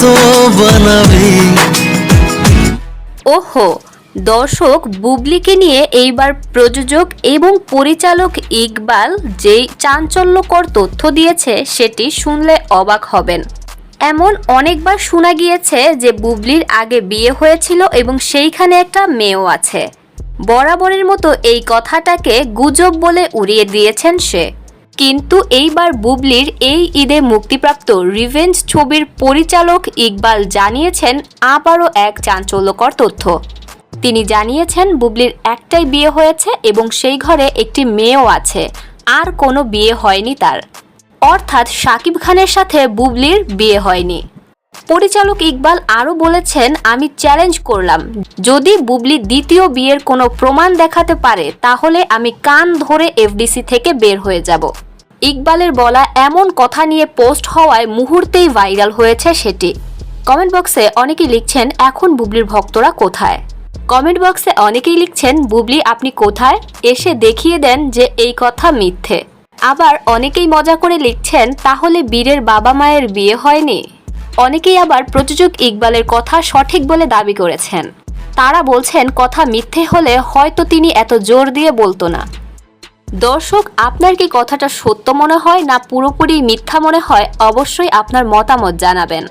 তো বানাবে। ওহো, দর্শক বুবলিকে নিয়ে এইবার প্রযোজক এবং পরিচালক ইকবাল যেই চাঞ্চল্যকর তথ্য দিয়েছে সেটি শুনলে অবাক হবেন। এমন অনেকবার শোনা গিয়েছে যে বুবলির আগে বিয়ে হয়েছিল এবং সেইখানে একটা মেয়েও আছে। বরাবরের মতো এই কথাটাকে গুজব বলে উড়িয়ে দিয়েছেন সে। কিন্তু এইবার বুবলির এই ঈদে মুক্তিপ্রাপ্ত রিভেঞ্জ ছবির পরিচালক ইকবাল জানিয়েছেন আবারও এক চাঞ্চল্যকর তথ্য। তিনি জানিয়েছেন, বুবলির একটাই বিয়ে হয়েছে এবং সেই ঘরে একটি মেয়েও আছে। আর কোনো বিয়ে হয়নি তার। অর্থাৎ শাকিব খানের সাথে বুবলির বিয়ে হয়নি। পরিচালক ইকবাল আরও বলেছেন, আমি চ্যালেঞ্জ করলাম। যদি বুবলি দ্বিতীয় বিয়ের কোনো প্রমাণ দেখাতে পারে, তাহলে আমি কান ধরে এফডিসি থেকে বের হয়ে যাব। ইকবালের বলা এমন কথা নিয়ে পোস্ট হওয়ায় মুহূর্তেই ভাইরাল হয়েছে সেটি। কমেন্ট বক্সে অনেকেই লিখছেন, এখন বুবলির ভক্তরা কোথায়? কমেন্ট বক্সে অনেকেই লিখছেন, বুবলি, আপনি কোথায়? এসে দেখিয়ে দেন যে এই কথা মিথ্যে। আবার অনেকেই মজা করে লিখছেন, তাহলে বীরের বাবা মায়ের বিয়ে হয়নি? অনেকেই আবার প্রযোজক ইকবালের কথা সঠিক বলে দাবি করেছেন। তারা বলছেন, কথা মিথ্যে হলে হয়তো তিনি এত জোর দিয়ে বলতো না। দর্শক, আপনার কি কথাটা সত্য মনে হয় না পুরোপুরি মিথ্যা মনে হয়? অবশ্যই আপনার মতামত জানাবেন।